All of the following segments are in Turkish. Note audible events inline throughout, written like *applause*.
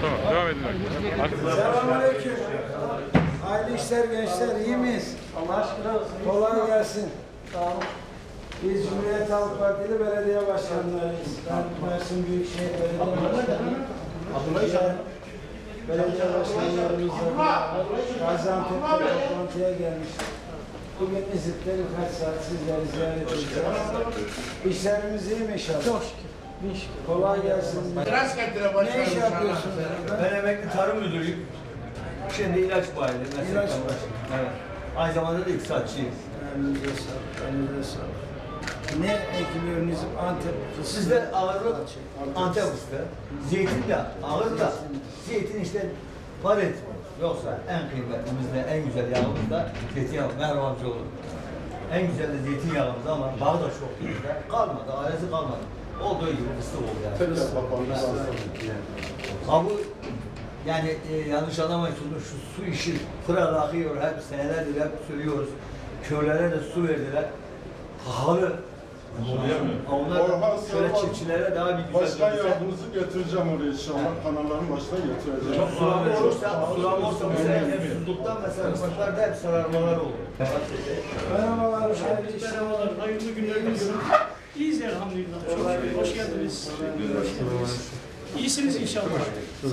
Tamam, devam edin. Selamünaleyküm. Hayırlı işler gençler, iyi miyiz? Allah aşkına olsun. Kolay gelsin. Olun. Biz Cumhuriyet Halk Partili belediye başkanlarıyız. Ben Mersin Büyükşehir Belediye Başkanı. Diğer belediye başkanlarımızla Gaziantep'te toplantıya gelmiştik. Bugün İzmit'te birkaç saat sizleri ziyaret edeceğiz. İşlerimiz iyi mi inşallah? Çok şükür. Kolay gelsin. Ne iş yapıyorsunuz? burada? Ben emekli tarım müdürüyüm. Şimdi ilaç bayili. İlaç tarım. Evet. Aynı zamanda da iktisatçıyım. Elinize sağlık, elinize sağlık. Ne ekiliyorsunuz Antep fıstığı? Sizde ağırlık Antep fıstığı. Zeytin de ağır da zeytin işte var etmiyor. Yoksa en kıymetlimiz de en güzel yağımız da zeytinyağı. Merhaba amcaoğlu. En güzel de zeytinyağımız ama bağı da çok güzel. Kalmadı, ailesi kalmadı. Olduğu gibi fıstık oldu yani. Ha bu yani e, yanlış anlamayın şunu, şu su işi pıralı akıyor hep senelerdir hep söylüyoruz. Köylere de su verdiler. Pahalı. Ha, Onlar Orhan şöyle çiftçilere daha bir güzel Başkan görse. yardımcısı getireceğim oraya inşallah. Kanalların başına getireceğim. Çok sulama olursa, sulama olursa mesela hep susuzluktan mesela ıslıklarda hep sararmalar olur. Merhabalar, hayırlı işler. Merhabalar, hayırlı günler diliyorum. İyiyiz elhamdülillah. Çok şükür. Geldiniz. İyisiniz inşallah.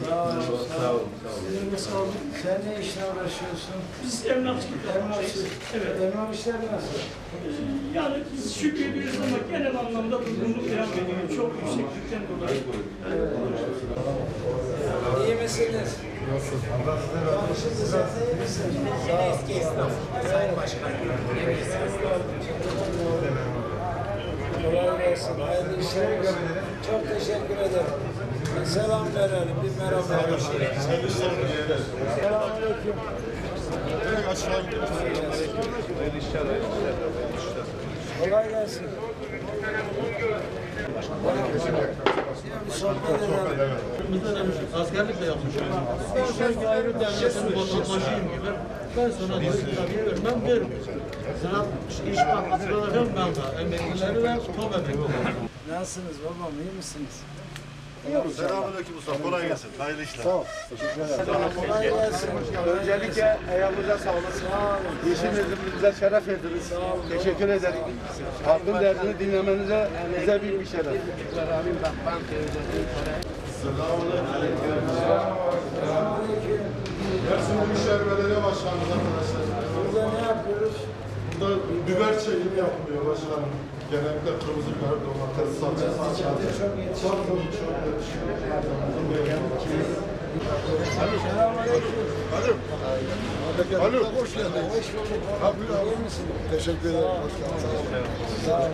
Sağ olun, sağ olun. Sizin olun. Sen ne işle uğraşıyorsun? Biz emlakçılık yapacağız. Emlakçı. Evet. Emlak işleri nasıl? Ee, Yani biz şükrediyoruz ama genel anlamda durgunluk devam ediyor. Çok yükseklikten dolayı. İyi misiniz? Sen de iyi misin? Sağ ol. Eski esnaf. Sayın Başkan. Kolay gelsin. Hayırlı işler. Çok teşekkür ederim. Bir selam verelim. Bir merhaba. Selamünaleyküm. Kolay gelsin. Askerlik de yapmışım. Ben ayrı devletin vatandaşıyım gibi. Ben sana diyorum tabii vermem vermiyorum. Sana iş da ben da emeklileri ve top emeklileri. Nasılsınız babam? iyi misiniz? Selamünaleyküm usta. Kolay gelsin. Hayırlı işler. Kolay gelsin. Öncelikle ayağınıza sağlık. Sağ olun. İşimizi bize şeref verdiniz. Teşekkür ederim. Halkın derdini dinlemenize bize büyük bir şeref. Mersin Büyükşehir Belediye Başkanımız arkadaşlar. Burada ne yapıyoruz? Burada biber çekimi yapılıyor başkanım. Genellikle kırmızı biber, domates, salça, salça. Çok yetişiyor. Çok çok yetişiyor. Selamünaleyküm. Alo. Hoş geldin. Hoş bulduk. İyi misin? Teşekkür ederim. Sağ olun.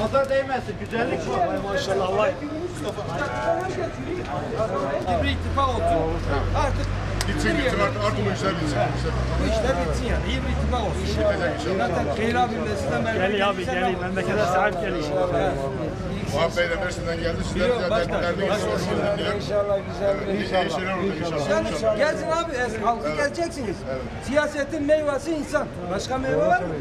Nazar değmesin. Güzellik bu. Maşallah. Allah. bir ittifak olsun. Artık Gitsin gitsin artık artık bu işler bitsin. bu işler bitsin yani. İyi bir ittifak olsun. Zaten Kıyra Birleşi'nden beri. Gel abi gel. Memlekete sahip gelin. Muhab Bey de Mersin'den geldi. Sizler de derdinizi soruşturdum diye. İnşallah güzel bir İyi şeyler oldu inşallah. Yani gelsin abi, halkı geleceksiniz. Siyasetin meyvesi insan. Başka meyve var mı?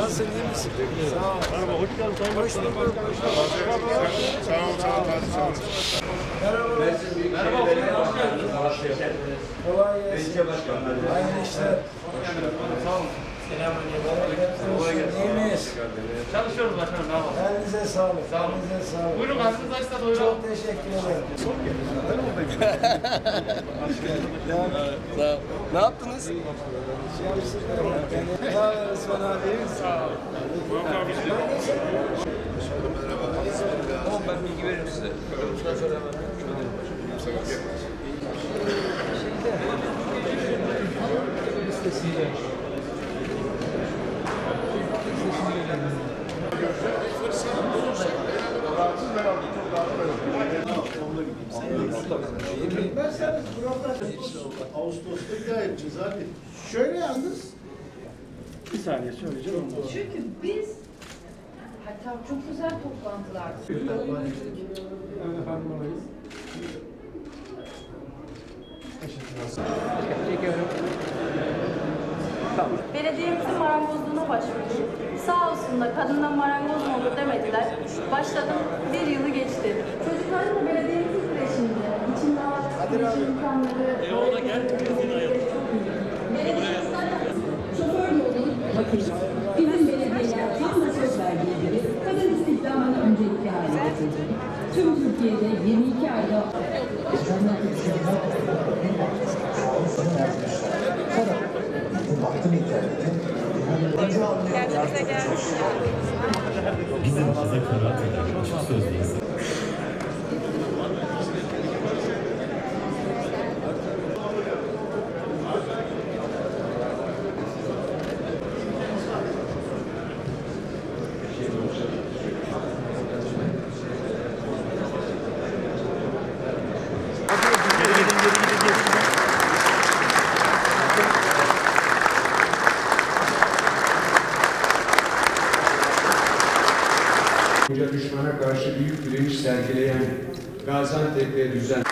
Nasılsın iyi misin? Sağ ol. Hoş bulduk. Sağ olun, sağ olun, sağ olun. Kolay gelsin. Hayırlı işler. İyi miyiz? Çalışıyoruz başkanım. Yapalım? Elinize sağlık. Elinize sağlık. Buyurun karnınız açsa doyuralım. Çok teşekkür ederim. Ne yaptınız? Sağ olun Osman abi. iyi misin? Tamam ben bilgi veririm size. Bundan sonra Ağustos'ta bir yapacağız abi. Şöyle yalnız. Çünkü biz hatta çok güzel toplantılar Belediyemizin marangozluğuna başvurdum. Sağ olsunlar kadından marangoz mu olur demediler. Başladım bir yılı geçti. Çocuklarım da belediyemizin. İçinde kreş imkanları, öğretmenleri çok iyi. Belediyemiz zaten Şoför yolu, bakın bizim belediyeler tam da söz verdiği gibi kadın istihdamını öncelikli hale getirdi. Tüm Türkiye'de 22 ayda Bizim size kanaat eder. Açık sözlüyüz. Gaziantep'te düzen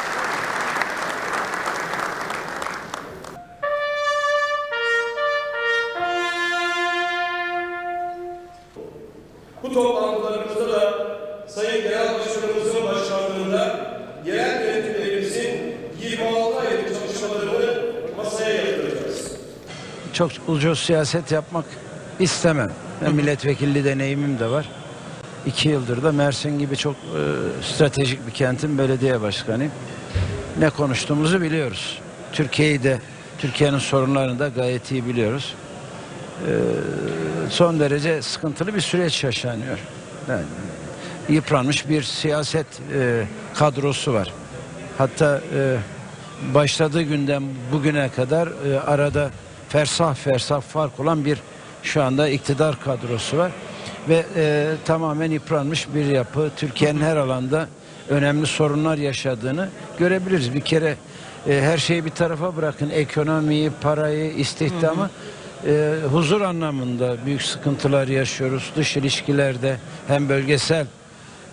Bu toplantılarımızda da Sayın Genel Başkanımızın başkanlığında yerel yönetimlerimizin 26 aylık çalışmalarını masaya yatıracağız. Çok ucuz siyaset yapmak istemem. Ben milletvekilliği deneyimim de var. İki yıldır da Mersin gibi çok e, stratejik bir kentin belediye başkanıyım. Ne konuştuğumuzu biliyoruz. Türkiye'yi de, Türkiye'nin sorunlarını da gayet iyi biliyoruz. E, son derece sıkıntılı bir süreç yaşanıyor. Yani, yıpranmış bir siyaset e, kadrosu var. Hatta e, başladığı günden bugüne kadar e, arada fersah fersah fark olan bir şu anda iktidar kadrosu var ve e, tamamen yıpranmış bir yapı. Türkiye'nin her alanda önemli sorunlar yaşadığını görebiliriz. Bir kere e, her şeyi bir tarafa bırakın ekonomiyi, parayı, istihdamı e, huzur anlamında büyük sıkıntılar yaşıyoruz. Dış ilişkilerde hem bölgesel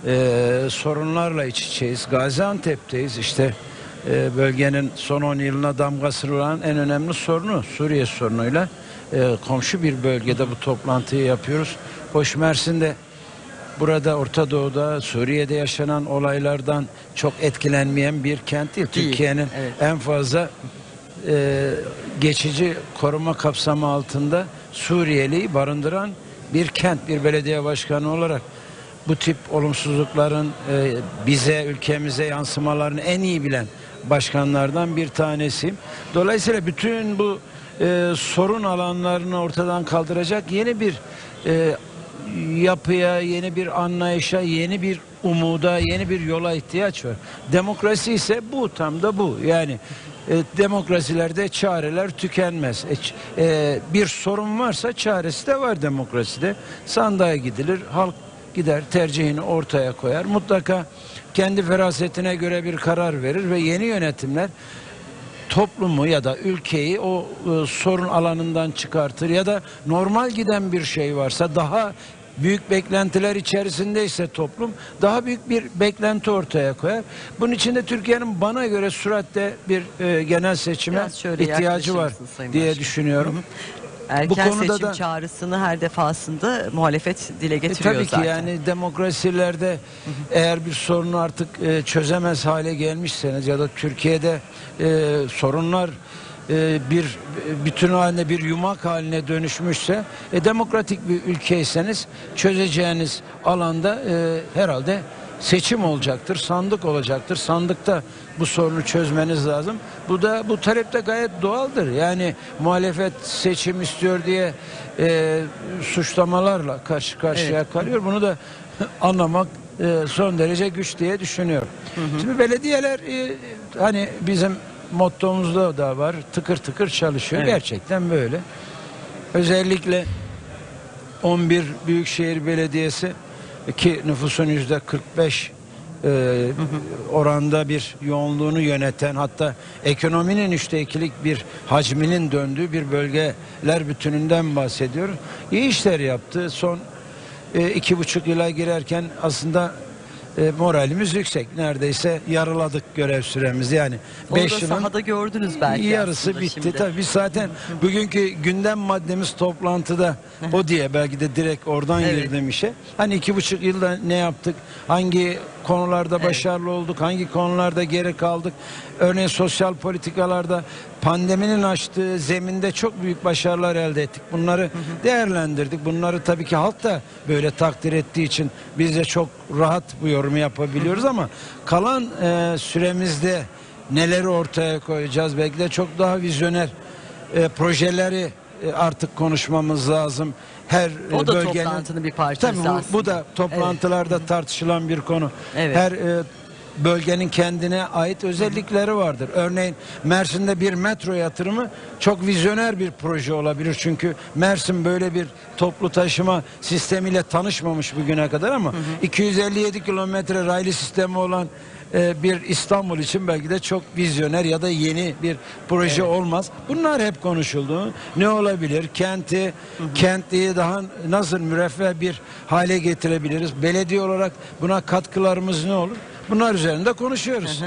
e, sorunlarla iç içeyiz. Gaziantep'teyiz işte e, bölgenin son 10 yılına damgasını vuran en önemli sorunu Suriye sorunuyla e, komşu bir bölgede bu toplantıyı yapıyoruz. Hoş Mersin'de burada Orta Doğu'da Suriye'de yaşanan olaylardan çok etkilenmeyen bir kent değil. Türkiye'nin en fazla e, geçici koruma kapsamı altında Suriyeli'yi barındıran bir kent, bir belediye başkanı olarak bu tip olumsuzlukların e, bize, ülkemize yansımalarını en iyi bilen başkanlardan bir tanesiyim. Dolayısıyla bütün bu e, sorun alanlarını ortadan kaldıracak yeni bir e, yapıya, yeni bir anlayışa, yeni bir umuda, yeni bir yola ihtiyaç var. Demokrasi ise bu, tam da bu. Yani e, demokrasilerde çareler tükenmez. E, e, bir sorun varsa çaresi de var demokraside. Sandığa gidilir, halk gider tercihini ortaya koyar. Mutlaka kendi ferasetine göre bir karar verir ve yeni yönetimler toplumu ya da ülkeyi o e, sorun alanından çıkartır ya da normal giden bir şey varsa daha büyük beklentiler içerisindeyse toplum daha büyük bir beklenti ortaya koyar. Bunun için de Türkiye'nin bana göre süratle bir e, genel seçime ihtiyacı var diye Başkan? düşünüyorum. Erken Bu konuda seçim da- çağrısını her defasında muhalefet dile E, getiriyor tabii ki zaten. yani demokrasilerde eğer bir sorunu artık e, çözemez hale gelmişseniz ya da Türkiye'de e, sorunlar e, bir bütün haline bir yumak haline dönüşmüşse e, demokratik bir ülkeyseniz çözeceğiniz alanda e, herhalde seçim olacaktır, sandık olacaktır. Sandıkta bu sorunu çözmeniz lazım. Bu da bu talep de gayet doğaldır. Yani muhalefet seçim istiyor diye e, suçlamalarla karşı karşıya kalıyor. Bunu da *laughs* anlamak e, son derece güç diye düşünüyorum. Şimdi belediyeler e, hani bizim mottomuzda da var. Tıkır tıkır çalışıyor. Gerçekten böyle. Özellikle 11 Büyükşehir Belediyesi ki nüfusun yüzde 45 e, oranda bir yoğunluğunu yöneten hatta ekonominin üçte ikilik bir hacminin döndüğü bir bölgeler bütününden bahsediyoruz. İyi işler yaptı. Son e, iki buçuk yıla girerken aslında e, moralimiz yüksek. Neredeyse yarıladık görev süremiz yani. Onu da 5 yılın sahada gördünüz belki yarısı aslında bitti. şimdi. Tabii biz zaten bugünkü gündem maddemiz toplantıda o diye belki de direkt oradan Evet. girdim işe. Hani iki buçuk yılda ne yaptık? Hangi konularda başarılı olduk? Hangi konularda geri kaldık? Örneğin sosyal politikalarda pandeminin açtığı zeminde çok büyük başarılar elde ettik. Bunları değerlendirdik. Bunları tabii ki halk da böyle takdir ettiği için biz de çok rahat bu yorumu yapabiliyoruz ama kalan e, süremizde neleri ortaya koyacağız? Belki de çok daha vizyoner e, projeleri artık konuşmamız lazım. Her e, O da bölgenin toplantının bir parçası Tabii bu, bu da toplantılarda tartışılan bir konu. Evet. Her e, bölgenin kendine ait özellikleri vardır. Örneğin Mersin'de bir metro yatırımı çok vizyoner bir proje olabilir. Çünkü Mersin böyle bir toplu taşıma sistemiyle tanışmamış bugüne kadar ama 257 kilometre raylı sistemi olan e, bir İstanbul için belki de çok vizyoner ya da yeni bir proje olmaz. Bunlar hep konuşuldu. Ne olabilir? Kenti, kentliyi daha nasıl müreffeh bir hale getirebiliriz? Belediye olarak buna katkılarımız ne olur? Bunlar üzerinde konuşuyoruz.